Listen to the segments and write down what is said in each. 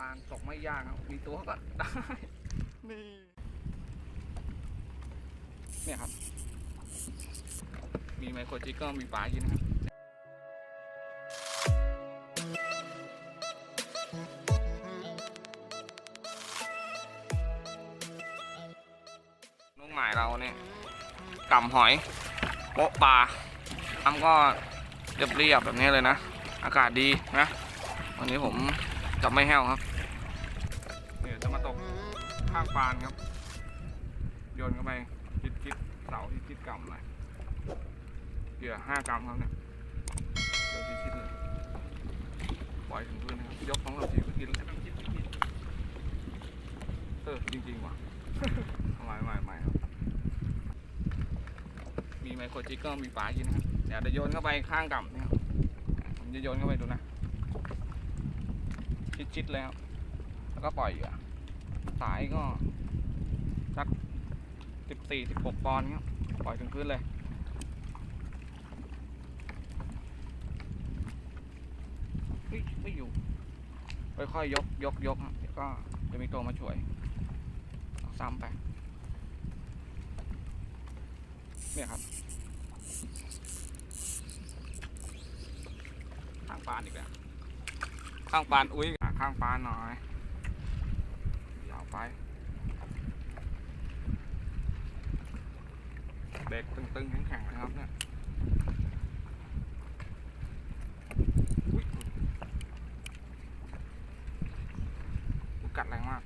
ปานตกไม่ยากครับมีตัวก็ได้ นี่ เนี่ยครับ มีไมโครจิกก็มีปลาอยู่นะครับนุ่งหมายเราเนี่ยกำหอยโป๊ะปลาทำก็เรียบๆแบบนี้เลยนะ อากาศดีนะ วันนี้ผมจะไม่แห้วครับ เนี่ยจะมาตกข้างปานครับ โยนเข้าไปจิตจิตๆเสาที่จิตกำหน่อยเหยื่อห้ากรัมครับเนี่ยเดี๋ยวชิดๆเลยปล่อยถึงพื้นนะครับยกสองสามทีก็กินแล้วเออจริงๆว่ะใหม่ใหม่ใหม่ครับ มีไมโครจิกก็มีปลายู่นะครับเดี๋ยวจะโยนเข้าไปข้างกับนะครับผมจะโยนเข้าไปดูนะ ชิดๆเลยครับ แล้วก็ปล่อยเหยื่อสายก็สักสิบสี่สิบหกปอนด์ครับปล่อยถึงพื้นเลยเฮ้ยไม่อยู่ ค่อยๆยกยกยกเดี๋ยวก็จะมีตัวมาช่วยซ้ำไป เนี่ยครับ ข้างปานอีกแล้ว ข้างปานอุ้ยข้างปานหน่อย ไปเด็กตึงๆแข็งๆนะครับเนี่ยอุ๊ยอุ๊ยกัดแรงมาก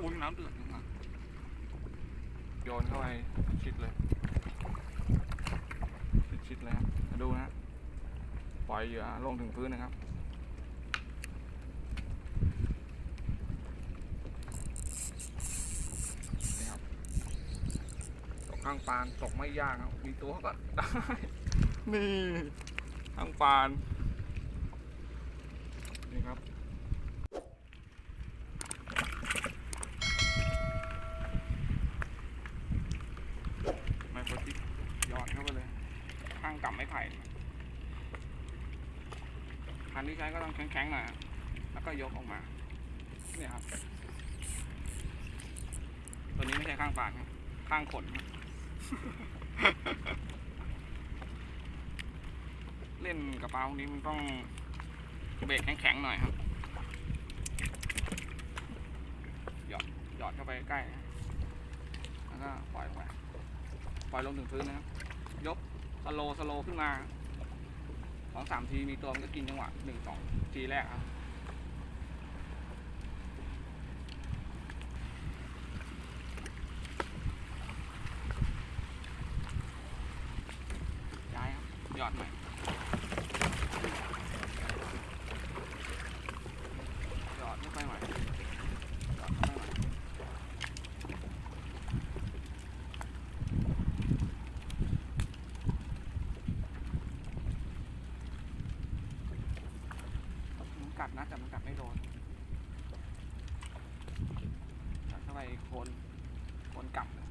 อุ้ยน้ำเดือดจริงอะโยนเข้าไปชิดเลยชิดๆเลยครับมาดูนะ ปล่อยเหยื่อลงถึงพื้นนะครับ นี่ครับ ตกข้างปานตกไม่ยากครับมีตัวก็ได้ นี่ข้างปาน นี่ครับ ไมโครจิกหยอดเข้าไปเลย ข้างกับไม้ไผ่คันที่ใช้ก็ต้องแข็งๆหน่อยแล้วก็ยกออกมา เนี่ยครับ ตัวนี้ไม่ใช่ข้างปากครับข้างขนครับ เล่นกระเป๋านี้มันต้องเบรกแข็งๆหน่อยครับหยอดหยอดเข้าไปใกล้แล้วก็ปล่อยลงไปปล่อยลงถึงพื้นนะครับยกสโลว์สโลว์ขึ้นมาสองสามทีมีตัวมันก็กินจังหวะหนึ่งสองทีแรกครับ ยอดใหม่ยอดไม่ค่ใหม่ยอดไม่ใหม่มันกัดนะแต่มันกัดไม่โดนกัดเข้าไปโคนคนกลับ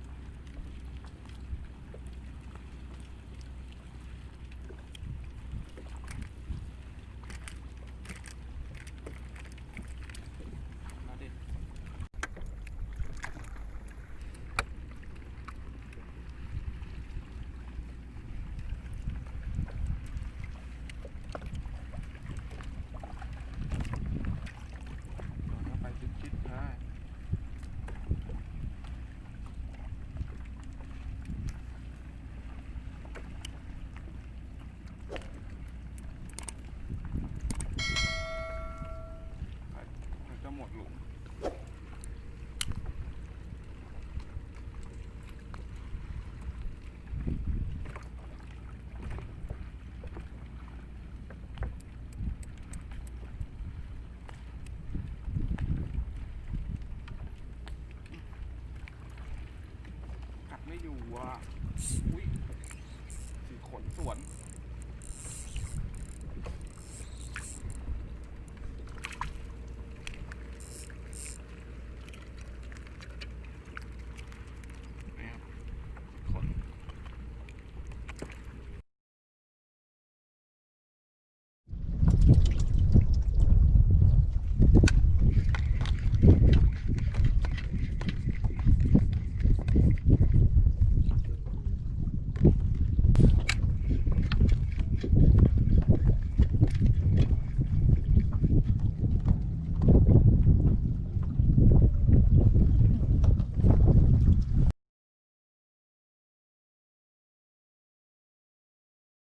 หมดหลุมกัดไม่อยู่อะ อุ้ยสีขนสวน